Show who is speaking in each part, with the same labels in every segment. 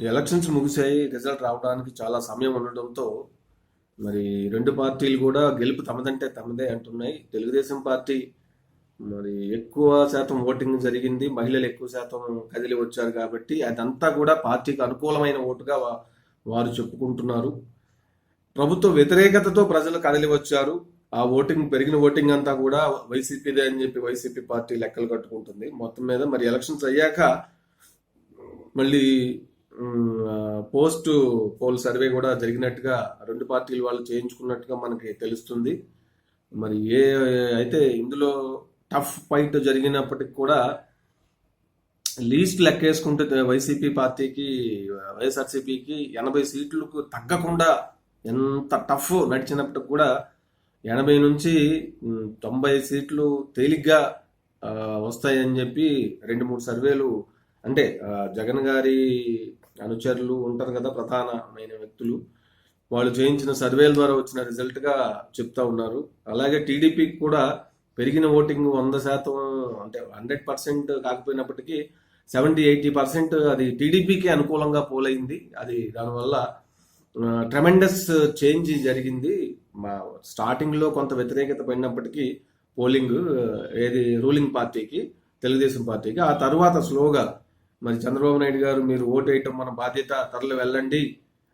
Speaker 1: Elections ముగిసాయి result రావడానికి చాలా సమయం ఉండడంతో మరి రెండు పార్టీలు కూడా గెలుపు తమదంటే తమదే అంటున్నాయి. తెలుగుదేశం పార్టీ మరి ఎక్కువ శాతం ఓటింగ్ జరిగింది. మహిళలు ఎక్కువ శాతం కదిలి వచ్చారు కాబట్టి అదంతా కూడా పార్టీకి అనుకూలమైన ఓటుగా వారు చెప్పుకుంటున్నారు. ప్రభుత్వ వ్యతిరేకతతో ప్రజలు కదిలి వచ్చారు. ఆ ఓటింగ్ పెరిగిన ఓటింగ్ అంతా కూడా వైసీపీదే అని చెప్పి వైసీపీ పార్టీ లెక్కలు కట్టుకుంటుంది. మొత్తం మీద మరి ఎలక్షన్స్ అయ్యాక మళ్ళీ పోస్ట్ పోల్ సర్వే కూడా జరిగినట్టుగా రెండు పార్టీలు వాళ్ళు చేయించుకున్నట్టుగా మనకి తెలుస్తుంది. మరి ఏ అయితే ఇందులో టఫ్ ఫైట్ జరిగినప్పటికి కూడా లీస్ట్ లెక్కేసుకుంటే వైసీపీ పార్టీకి వైఎస్ఆర్సీపీకి ఎనభై సీట్లకు తగ్గకుండా ఎంత టఫ్ నడిచినప్పటికి కూడా ఎనభై నుంచి తొంభై సీట్లు తేలిగ్గా వస్తాయని చెప్పి రెండు మూడు సర్వేలు అంటే జగన్ గారి అనుచరులు ఉంటారు కదా ప్రధానమైన వ్యక్తులు. వాళ్ళు చేయించిన సర్వేల ద్వారా వచ్చిన రిజల్ట్గా చెప్తా ఉన్నారు. అలాగే టీడీపీకి కూడా పెరిగిన ఓటింగ్ వంద శాతం అంటే హండ్రెడ్ పర్సెంట్ కాకపోయినప్పటికీ సెవెంటీ ఎయిటీ పర్సెంట్ అది టీడీపీకి అనుకూలంగా పోలైంది. అది దానివల్ల ట్రెమెండస్ చేంజ్ జరిగింది. మా స్టార్టింగ్లో కొంత వ్యతిరేకత పడినప్పటికీ పోలింగ్ ఏది రూలింగ్ పార్టీకి తెలుగుదేశం పార్టీకి. ఆ తర్వాత స్లోగా మరి చంద్రబాబు నాయుడు గారు మీరు ఓటు వేయటం మన బాధ్యత తరలి వెళ్ళండి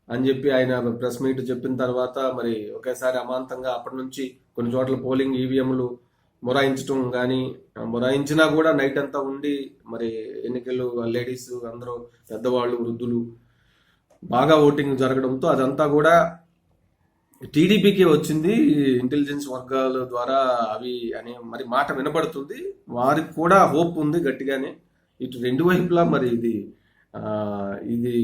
Speaker 1: అని చెప్పి ఆయన ప్రెస్ మీట్ చెప్పిన తర్వాత మరి ఒకేసారి అమాంతంగా అప్పటి నుంచి కొన్ని చోట్ల పోలింగ్ ఈవీఎంలు మొరాయించడం కానీ మొరాయించినా కూడా నైట్ అంతా ఉండి మరి ఎన్నికలు లేడీస్ అందరూ పెద్దవాళ్ళు వృద్ధులు బాగా ఓటింగ్ జరగడంతో అదంతా కూడా టీడీపీకి వచ్చింది. ఇంటెలిజెన్స్ వర్గాల ద్వారా అవి అనే మరి మాట వినబడుతుంది వారికి కూడా హోప్ ఉంది గట్టిగానే. ఇటు రెండు వైపులా మరి ఇది ఇది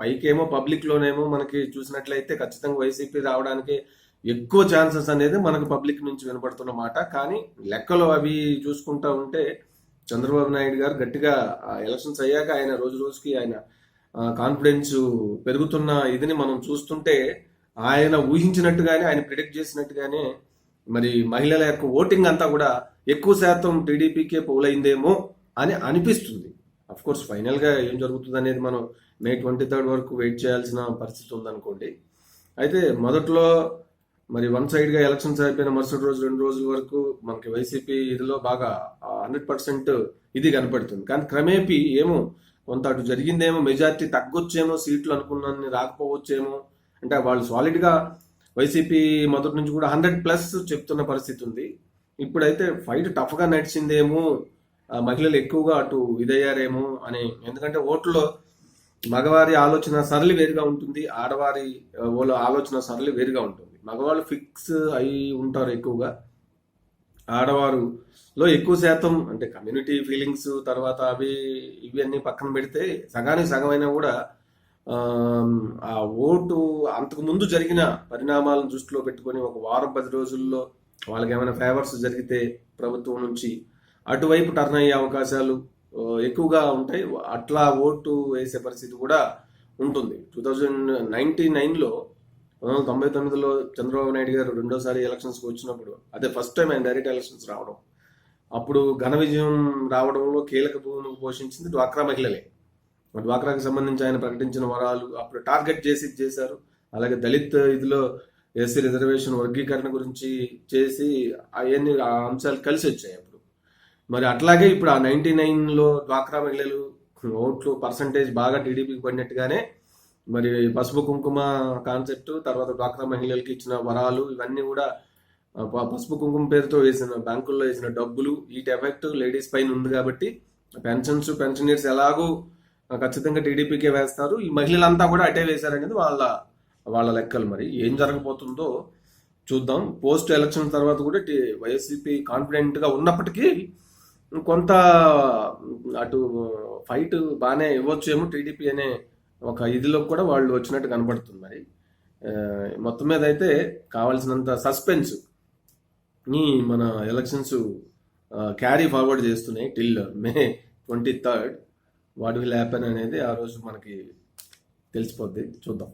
Speaker 1: పైకేమో పబ్లిక్లోనేమో మనకి చూసినట్లయితే ఖచ్చితంగా వైసీపీ రావడానికి ఎక్కువ ఛాన్సెస్ అనేది మనకు పబ్లిక్ నుంచి వినపడుతున్న మాట. కానీ లెక్కలు అవి చూసుకుంటా ఉంటే చంద్రబాబు నాయుడు గారు గట్టిగా ఎలక్షన్స్ అయ్యాక ఆయన రోజు రోజుకి ఆయన కాన్ఫిడెన్స్ పెరుగుతున్న ఇదిని మనం చూస్తుంటే ఆయన ఊహించినట్టుగానే ఆయన ప్రిడిక్ట్ చేసినట్టుగానే మరి మహిళల యొక్క ఓటింగ్ అంతా కూడా ఎక్కువ శాతం టీడీపీకే పోలైందేమో అని అనిపిస్తుంది. కోర్స్ ఫైనల్గా ఏం జరుగుతుంది అనేది మనం మే ట్వంటీ థర్డ్ వరకు వెయిట్ చేయాల్సిన పరిస్థితి ఉందనుకోండి. అయితే మొదట్లో మరి వన్ సైడ్గా ఎలక్షన్స్ అయిపోయిన మరుసటి రోజు రెండు రోజుల వరకు మనకి వైసీపీ ఇదిలో బాగా హండ్రెడ్ పర్సెంట్ ఇది కనపడుతుంది. కానీ క్రమేపీ ఏమో కొంత అటు జరిగిందేమో మెజారిటీ తగ్గొచ్చేమో సీట్లు అనుకున్నాన్ని రాకపోవచ్చేమో అంటే వాళ్ళు సాలిడ్గా వైసీపీ మొదటి నుంచి కూడా హండ్రెడ్ ప్లస్ చెప్తున్న పరిస్థితి ఉంది. ఇప్పుడైతే ఫైట్ టఫ్గా నడిచిందేమో మహిళలు ఎక్కువగా అటు ఇదయ్యారేమో అని. ఎందుకంటే ఓట్లో మగవారి ఆలోచన సరళి వేరుగా ఉంటుంది ఆడవారి వాళ్ళ ఆలోచన సరళి వేరుగా ఉంటుంది. మగవాళ్ళు ఫిక్స్ అయి ఉంటారు ఎక్కువగా. ఆడవారులో ఎక్కువ శాతం అంటే కమ్యూనిటీ ఫీలింగ్స్ తర్వాత అవి ఇవి అన్నీ పక్కన పెడితే సగానికి సగమైనా కూడా ఆ ఓటు అంతకు ముందు జరిగిన పరిణామాలను దృష్టిలో పెట్టుకొని ఒక వారం పది రోజుల్లో వాళ్ళకి ఏమైనా ఫేవర్స్ జరిగితే ప్రభుత్వం నుంచి అటువైపు టర్న్ అయ్యే అవకాశాలు ఎక్కువగా ఉంటాయి. అట్లా ఓటు వేసే పరిస్థితి కూడా ఉంటుంది. టూ థౌజండ్ నైన్టీ నైన్లో పంతొమ్మిది వందల తొంభై తొమ్మిదిలో చంద్రబాబు నాయుడు గారు రెండోసారి ఎలక్షన్స్కి వచ్చినప్పుడు అదే ఫస్ట్ టైం ఆయన డైరెక్ట్ ఎలక్షన్స్ రావడం అప్పుడు ఘన విజయం రావడంలో కీలక భూమిని పోషించింది డ్వాక్రా మహిళలే. డ్వాక్రాకి సంబంధించి ఆయన ప్రకటించిన వరాలు అప్పుడు టార్గెట్ చేసి ఇది చేశారు. అలాగే దళిత్ ఇదిలో ఎస్సీ రిజర్వేషన్ వర్గీకరణ గురించి చేసి అవన్నీ ఆ అంశాలు కలిసి వచ్చాయి అప్పుడు. మరి అట్లాగే ఇప్పుడు ఆ నైన్టీ నైన్లో డ్వాక్రా మహిళలు ఓట్లు పర్సంటేజ్ బాగా టీడీపీకి పడినట్టుగానే మరి పసుపు కుంకుమ కాన్సెప్ట్ తర్వాత డ్వాక్రా మహిళలకి ఇచ్చిన వరాలు ఇవన్నీ కూడా ప- పసుపు కుంకుమ పేరుతో వేసిన బ్యాంకుల్లో వేసిన డబ్బులు వీటి ఎఫెక్ట్ లేడీస్ పైన ఉంది కాబట్టి పెన్షన్స్ పెన్షనర్స్ ఎలాగూ ఖచ్చితంగా టీడీపీకే వేస్తారు. ఈ మహిళలంతా కూడా అటే వేశారనేది వాళ్ళ వాళ్ళ లెక్కలు మరి. ఏం జరగబోతుందో చూద్దాం. పోస్ట్ ఎలక్షన్ తర్వాత కూడా వైఎస్సీపీ కాన్ఫిడెంట్గా ఉన్నప్పటికీ కొంత అటు ఫైట్ బాగానే ఇవ్వచ్చు ఏమో టీడీపీ అనే ఒక ఇదిలో కూడా వాళ్ళు వచ్చినట్టు కనబడుతుంది మరి. మొత్తం మీద అయితే కావాల్సినంత సస్పెన్స్ని మన ఎలక్షన్స్ క్యారీ ఫార్వర్డ్ చేస్తున్నాయి till May twenty third. What will happen అనేది ఆ రోజు మనకి తెలిసిపోద్ది. చూద్దాం.